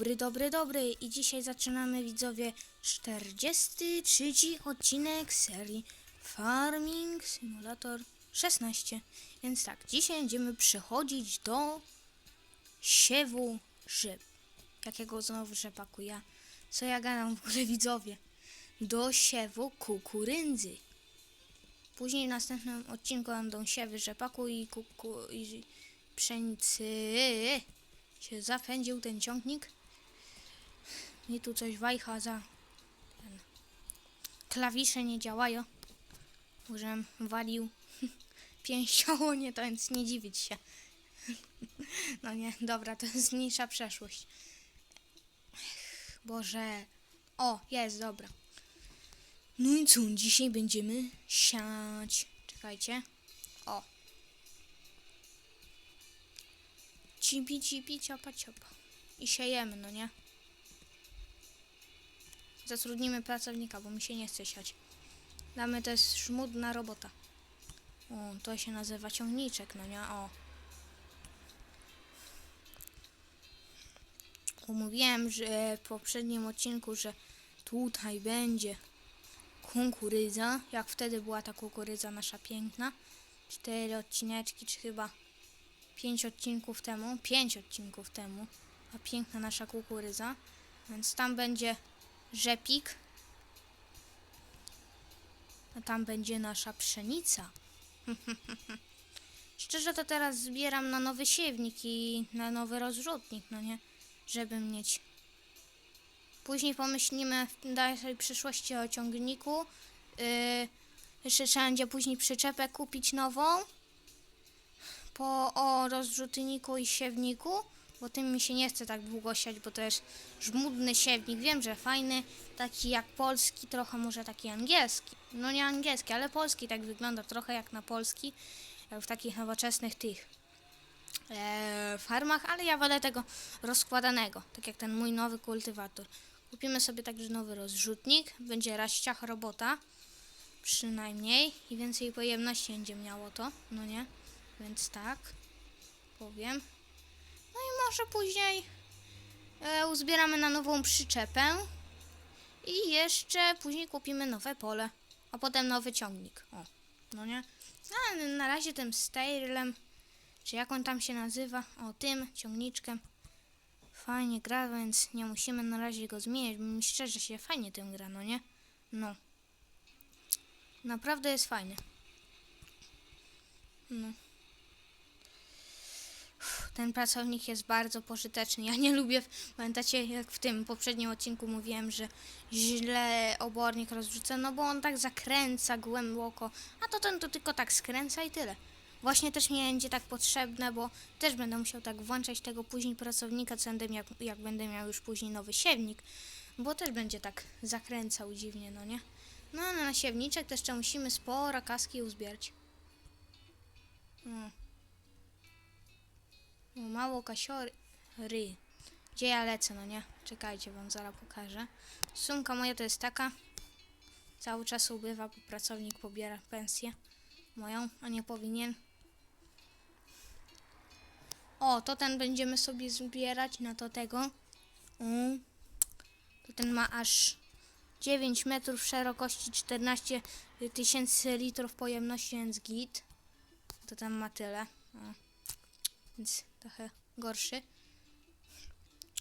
dobry, dobry, dobry. I dzisiaj zaczynamy widzowie 43 odcinek serii Farming Simulator 16. Więc tak, dzisiaj będziemy przechodzić do siewu rzep. Jakiego znowu rzepaku ja? Co ja gadam w ogóle widzowie? Do siewu kukurydzy. Później w następnym odcinku będą siewy rzepaku i, kuku, i pszenicy. Się zapędził ten ciągnik. I tu coś wajcha za ten. Klawisze nie działają. Może walił pięścią, nie to więc nie dziwić się. No nie, dobra, to jest mniejsza przeszłość. Boże. O, jest, dobra. No i co, dzisiaj będziemy siać. Czekajcie. O. Cipi, cipi, ciopa, ciopa. I siejemy, no nie? Zatrudnimy pracownika, bo mi się nie chce siać. Damy, to jest żmudna robota. O, to się nazywa ciągniczek, no nie? O. Mówiłem, że w poprzednim odcinku, że tutaj będzie kukurydza, jak wtedy była ta kukurydza nasza piękna. Cztery odcineczki, czy chyba pięć odcinków temu, pięć odcinków temu, a piękna nasza kukurydza. Więc tam będzie rzepik, a tam będzie nasza pszenica. Szczerze to teraz zbieram na nowy siewnik i na nowy rozrzutnik, no nie? Żeby mieć. Później pomyślimy w dalszej przyszłości o ciągniku. Yy, jeszcze trzeba będzie później przyczepę kupić nową po o rozrzutniku i siewniku, bo tym mi się nie chce tak długo siać, bo to jest żmudny siewnik. Wiem, że fajny, taki jak polski, trochę może taki angielski. No nie angielski, ale polski tak wygląda trochę jak na polski, jak w takich nowoczesnych tych e, farmach, ale ja wolę tego rozkładanego, tak jak ten mój nowy kultywator. Kupimy sobie także nowy rozrzutnik, będzie raściach robota, przynajmniej i więcej pojemności będzie miało to, no nie? Więc tak, powiem. No i może później e, uzbieramy na nową przyczepę i jeszcze później kupimy nowe pole, a potem nowy ciągnik. O, no nie? No, na razie tym Styrlem, czy jak on tam się nazywa, o tym ciągniczkiem fajnie gra, więc nie musimy na razie go zmieniać, mi szczerze się fajnie tym gra, no nie? No. Naprawdę jest fajny. No. Ten pracownik jest bardzo pożyteczny. Ja nie lubię, pamiętacie jak w tym poprzednim odcinku mówiłem, że źle obornik rozrzucę, no bo on tak zakręca głęboko, a to ten to tylko tak skręca i tyle. Właśnie też mi będzie tak potrzebne, bo też będę musiał tak włączać tego później pracownika, co będę miał, jak będę miał już później nowy siewnik, bo też będzie tak zakręcał dziwnie, no nie? No, a na siewniczek też jeszcze musimy sporo kaski uzbierać. Mało kasiory. Gdzie ja lecę, no nie? Czekajcie, wam zaraz pokażę. Sumka moja to jest taka. Cały czas ubywa, bo pracownik pobiera pensję moją, a nie powinien. O, to ten będziemy sobie zbierać na to tego. Mm. To ten ma aż 9 metrów szerokości, 14 tysięcy litrów pojemności, więc git. To tam ma tyle. O. Więc trochę gorszy.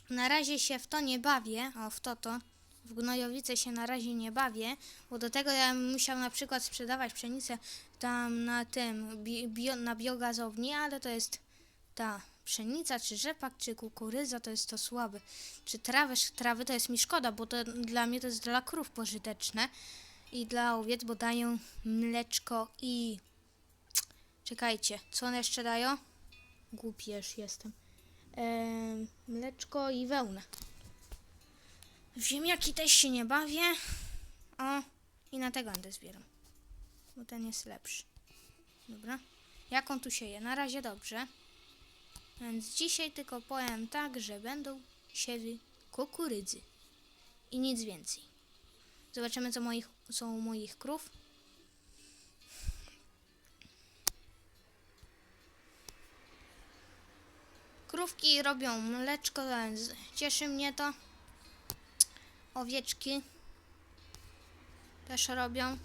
Na razie się w to nie bawię, o w to to. W gnojowice się na razie nie bawię, bo do tego ja bym musiał na przykład sprzedawać pszenicę tam na tym, bi, bio, na biogazowni, ale to jest ta pszenica, czy rzepak, czy kukurydza, to jest to słabe. Czy trawy, trawy to jest mi szkoda, bo to dla mnie to jest dla krów pożyteczne i dla owiec, bo dają mleczko i... Czekajcie, co one jeszcze dają? Głupież jestem. Mleczko i wełnę. W ziemniaki też się nie bawię. O, i na tego będę zbieram. Bo ten jest lepszy. Dobra. Jak on tu sieje? Na razie dobrze. Więc dzisiaj tylko powiem tak, że będą siewy kukurydzy. I nic więcej. Zobaczymy, co, moich, u moich krów. Krówki robią mleczko, więc cieszy mnie to. Owieczki też robią.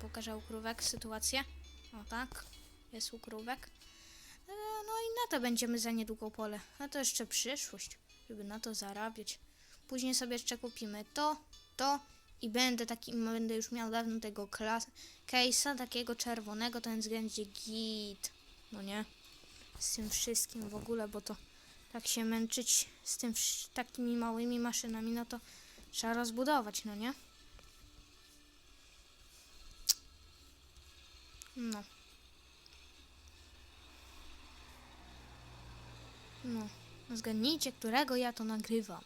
Pokażę u krówek sytuację. O tak, jest u krówek. E, No i na to będziemy za niedługo pole. A to jeszcze przyszłość, żeby na to zarabiać. Później sobie jeszcze kupimy to, to i będę taki, będę już miał dawno tego klas, case'a takiego czerwonego, to więc będzie git. No nie? Z tym wszystkim w ogóle, bo to tak się męczyć z tym takimi małymi maszynami, no to trzeba rozbudować, no nie? No. No. Zgadnijcie, którego ja to nagrywam.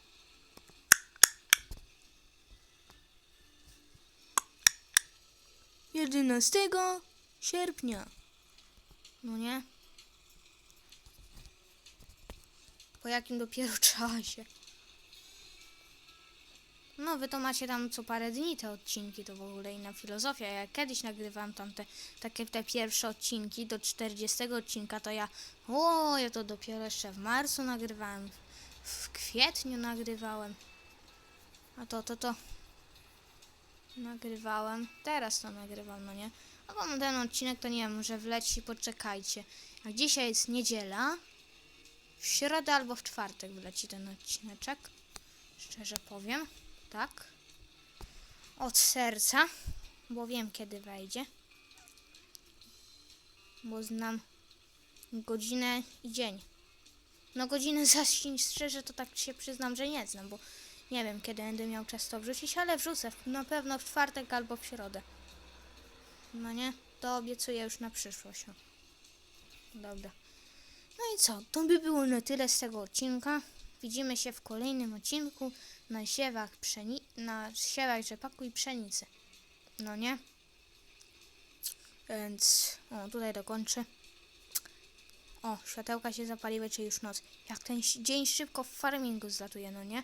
Jedenastego sierpnia. No nie? Po jakim dopiero czasie. No, wy to macie tam co parę dni te odcinki, to w ogóle inna filozofia. Ja kiedyś nagrywam tam te, takie te pierwsze odcinki do 40 odcinka, to ja, o, ja to dopiero jeszcze w marcu nagrywałem, w kwietniu nagrywałem. A to, to, to nagrywałem, teraz to nagrywam, no nie? A bo ten odcinek to nie wiem, może wleci, poczekajcie. Jak dzisiaj jest niedziela, w środę albo w czwartek wleci ten odcineczek. Szczerze powiem. Tak. Od serca. Bo wiem kiedy wejdzie. Bo znam godzinę i dzień. No godzinę zaś szczerze to tak się przyznam, że nie znam, bo nie wiem kiedy będę miał czas to wrzucić, ale wrzucę na pewno w czwartek albo w środę. No nie? To obiecuję już na przyszłość. Dobra. No i co? To by było na tyle z tego odcinka. Widzimy się w kolejnym odcinku na siewach, pszeni- na siewach rzepaku i pszenicy. No nie? Więc o, tutaj dokończę. O, światełka się zapaliły, czy już noc. Jak ten dzień szybko w farmingu zlatuje, no nie?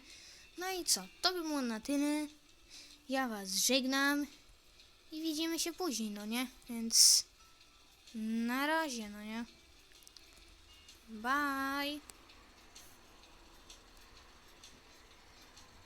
No i co? To by było na tyle. Ja was żegnam i widzimy się później, no nie? Więc na razie, no nie? Bye!